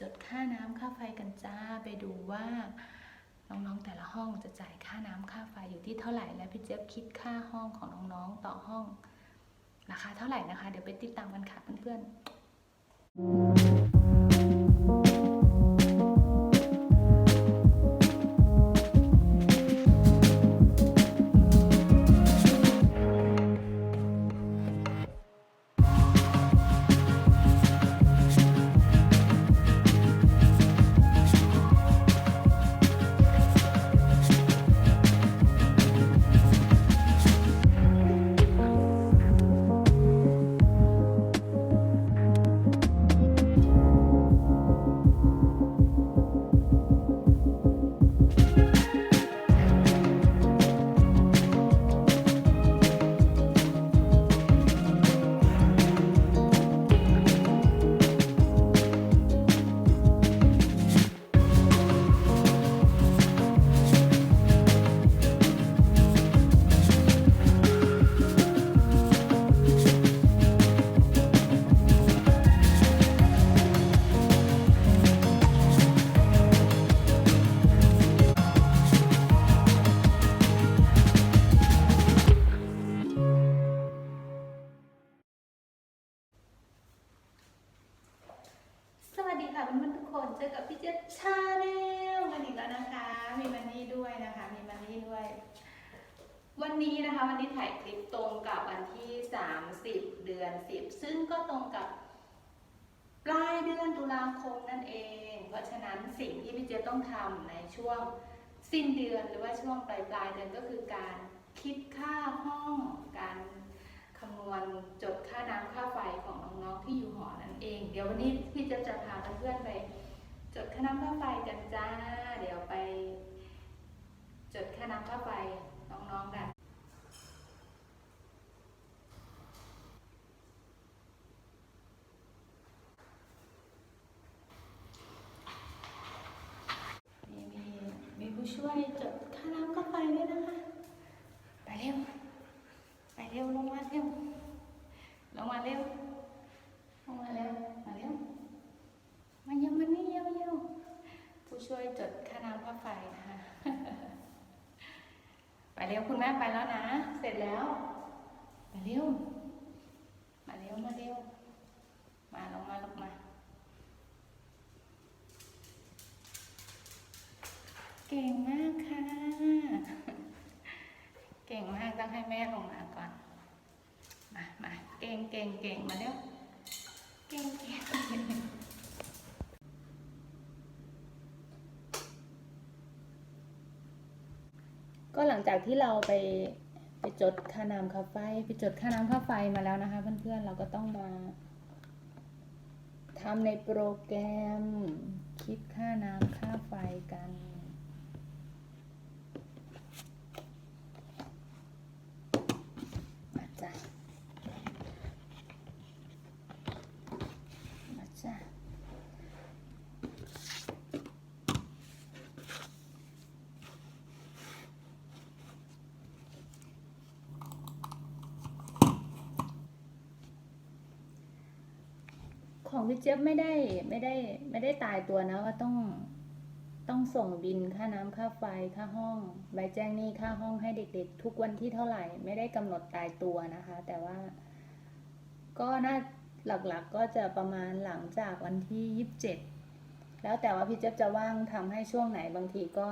จดค่าน้ำค่าไฟกันจ้าไปดูว่าน้องๆแต่ละห้องจะจ่ายค่าน้ำค่าไฟอยู่ที่เท่าไหร่และพี่เจี๊ยบคิดค่าห้องของน้องๆต่อห้องราคาเท่าไหร่นะคะ เดี๋ยวไปติดตามกันค่ะเพื่อนๆ นนี่ด้วยนะคะ มีมันนี่ด้วย วันนี้นะคะ วันนี้ถ่ายคลิปตรงกับวันที่ 30 เดือน 10 ซึ่งก็ตรงกับปลายเดือนตุลาคมนั่นเอง เพราะฉะนั้นสิ่งที่พี่เจต้องทำในช่วงสิ้นเดือนหรือว่าช่วงปลายปลายเดือนก็คือการคิดค่าห้อง การคำนวณจดค่าน้ำค่าไฟของน้องๆที่อยู่หอนั่นเอง เดี๋ยววันนี้พี่เจจะพาเพื่อนๆไปจดค่าน้ำค่าไฟกันจ้า เดี๋ยวไป จดค่าน้ำค่าไฟน้องๆกันมีมีมีผู้ช่วยจดค่าน้ำค่าไฟด้วยนะคะ ไปเร็ว ไปเร็วลงมาเร็วลงมาเร็วลงมาเร็วมาเร็วมาเยี่ยมมานี่เยี่ยมเยี่ยมผู้ช่วยจดค่าน้ำค่าไฟนะคะ ไปเร็วคุณแม่ไปแล้วนะ เสร็จแล้ว มาเร็ว มาเร็ว มาเร็ว มาลงมาลงมา เก่งมากค่ะ เก่งมากต้องให้แม่ลงมาก่อน มามาเก่งเก่งเก่งมาเร็ว เก่งเก่งก็หลัง จากที่เราไปไปจดค่าน้ำค่าไฟ ไปจดค่าน้ำค่าไฟมาแล้วนะคะ เพื่อนๆเราก็ต้องมาทำในโปรแกรมคิดค่าน้ำค่าไฟกัน มาจ้ะมาจ้ะ ของพี่เจี๊ยบไม่ได้ไม่ได้ไม่ได้ตายตัวนะว่าต้องต้องส่งบินค่าน้ำค่าไฟค่าห้อง ใบแจ้งหนี้ค่าห้องให้เด็ก ๆ ทุกวันที่เท่าไหร่ ไม่ได้กำหนดตายตัวนะคะ แต่ว่า ก็น่าหลักๆก็จะประมาณหลังจากวันที่ยี่สิบเจ็ดแล้วแต่ว่าพี่เจ๊บจะว่างทำให้ช่วงไหนบางทีก็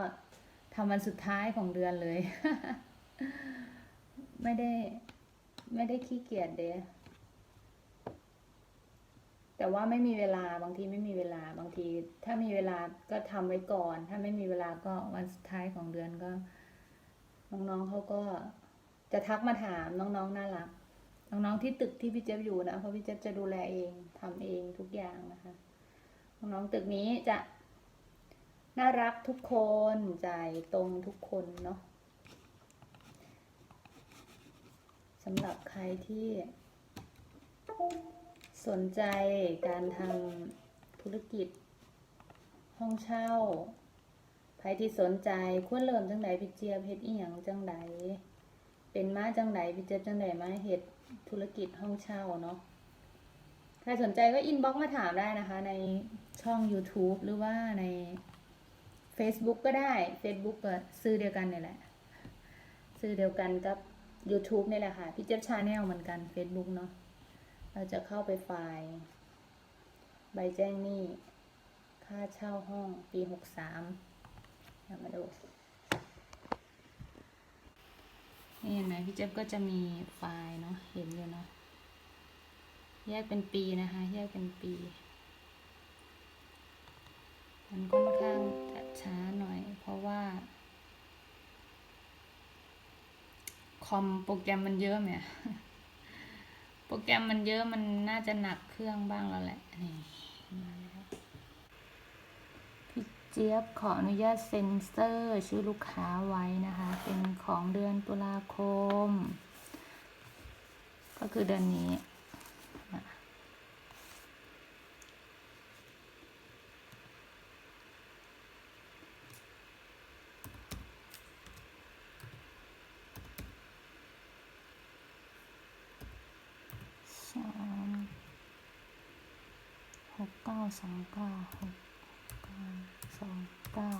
ทำวันสุดท้ายของเดือนเลย ไม่ได้ ไม่ได้ขี้เกียจเดะ แต่ว่าไม่มีเวลาบางทีไม่มีเวลาบางที ถ้ามีเวลาก็ทำไว้ก่อน ถ้าไม่มีเวลาก็วันสุดท้ายของเดือนก็ น้องๆเขาก็จะทักมาถามน้องๆน่ารักน้องๆที่ตึกที่พี่เจี๊บอยู่นะเพราะพี่เจี๊บจะดูแลเองทำเองทุกอย่างนะคะน้องๆตึกนี้จะน่ารักทุกคนใจตรงทุกคนเนาะสำหรับใครที่ สนใจการทำธุรกิจ ห้องเช่าใครที่สนใจควรเริ่มจังไดพี่เจี๊ยบเฮ็ดอีหยังจังไดเป็นมาจังไดพี่เจี๊ยบจังไดมาเฮ็ดธุรกิจห้องเช่าเนาะใครสนใจก็อินบ็อกมาถามได้นะคะ ในช่อง YouTube หรือว่าใน Facebook ก็ได้ Facebook ก็ซื้อเดียวกันเนี่ยแหละซื้อเดียวกันกับ YouTube นี่แหละค่ะพี่เจี๊ยบชาแนลเหมือนกัน Facebook เนาะ เราจะเข้าไปไฟล์ ใบแจ้งหนี้ ค่าเช่าห้องปีหกสามมาดู นี่เห็นไหมพี่เจ๊บก็จะมีไฟล์เนาะ เห็นอยู่เนาะ แยกเป็นปีนะคะ แยกเป็นปี มันค่อนข้างจะช้าหน่อย เพราะว่าคอมโปรแกรมมันเยอะเนี่ย โปรแกรมมันเยอะมันน่าจะหนักเครื่องบ้างแล้วแหละนี่มาแล้วพี่เจี๊ยบขออนุญาตเซ็นเซอร์ชื่อลูกค้าไว้นะคะ เป็นของเดือนตุลาคม ก็คือเดือนนี้ สามห กเก้าสองเก้าหกเก้าสองเก้า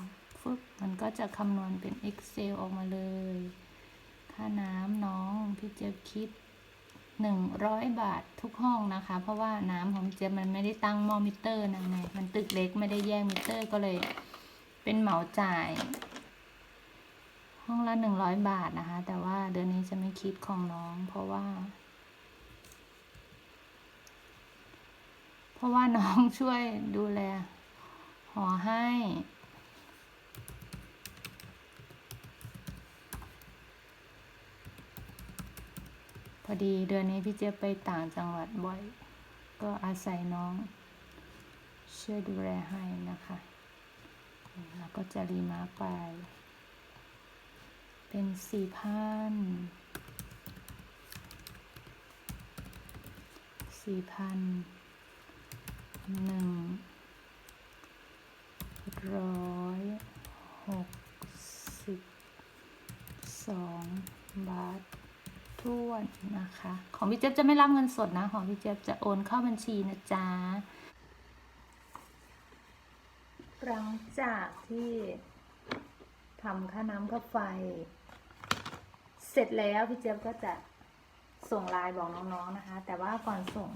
ฟึบมันก็จะคำนวณเป็น Excel ออกมาเลย ค่าน้ำน้องพี่เจี๊ยบคิดหนึ่งร้อยบาททุกห้องนะคะ เพราะว่าน้ำของเจี๊ยบมันไม่ได้ตั้งมอมิเตอร์นะไงมันตึกเล็กไม่ได้แยกมิเตอร์ก็เลย เป็นเหมาจ่าย ห้องละหนึ่งร้อยบาทนะคะ แต่ว่าเดือนนี้จะไม่คิดของน้อง เพราะว่า เพ ราะว่าน้องช่วยดูแล หอให้ พอดีเดือนนี้พี่เจี๊ยบไปต่างจังหวัดบ่อย ก็อาศัยน้อง ช่วยดูแลให้นะคะแล้วก็จะรีมาไป เป็นสี่พันสี่พัน หนึ่งร้อยหกสิบสองบาทท้วนนะคะ ของพี่เจี๊ยบจะไม่รับเงินสดนะ ของพี่เจี๊ยบจะโอนเข้าบัญชีนะจ๊ะหลังจากที่ทำค่าน้ำค่าไฟ เสร็จแล้วพี่เจี๊ยบก็จะส่งไลน์บอกน้องๆนะคะ แต่ว่าก่อนส่ง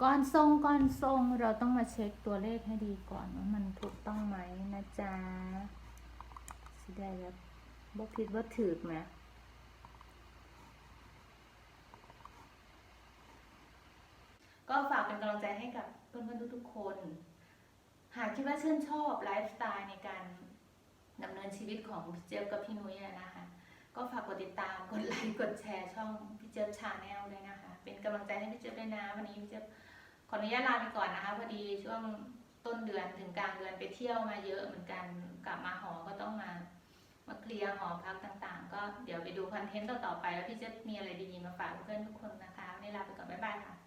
ก่อนส่งก่อนส่งเราต้องมาเช็คตัวเลขให้ดีก่อนว่ามันถูกต้องไหมนะจ๊ะสิได้แบบบ่ผิดบ่าถือไหมก็ฝากเป็นกำลังใจให้กับเพื่อนๆทุกๆคน หากคิดว่าชื่นชอบไลฟ์สไตล์ในการดำเนินชีวิตของพี่เจี๊ยบกับพี่นุ้ยนะคะ ก็ฝากกดติดตาม กดไลค์ กดแชร์ช่องพี่เจี๊ยบชาแนลด้วยนะคะ เป็นกำลังใจให้พี่เจี๊ยบด้วยนะ วันนี้พี่เจี๊ยบ ออนุญาตลาไปก่อนนะคะพอดีช่วงต้นเดือนถึงกลางเดือนไปเที่ยวมาเยอะเหมือนกันกลับมาหอก็ต้องมามาเคลียร์หอพักต่างๆ ก็เดี๋ยวไปดูคอนเทนต์ต่อๆไป แล้วพี่จะมีอะไรดีๆมาฝากเพื่อนทุกคนนะคะวันนี้ลาไปก่อนบ๊ายบายค่ะ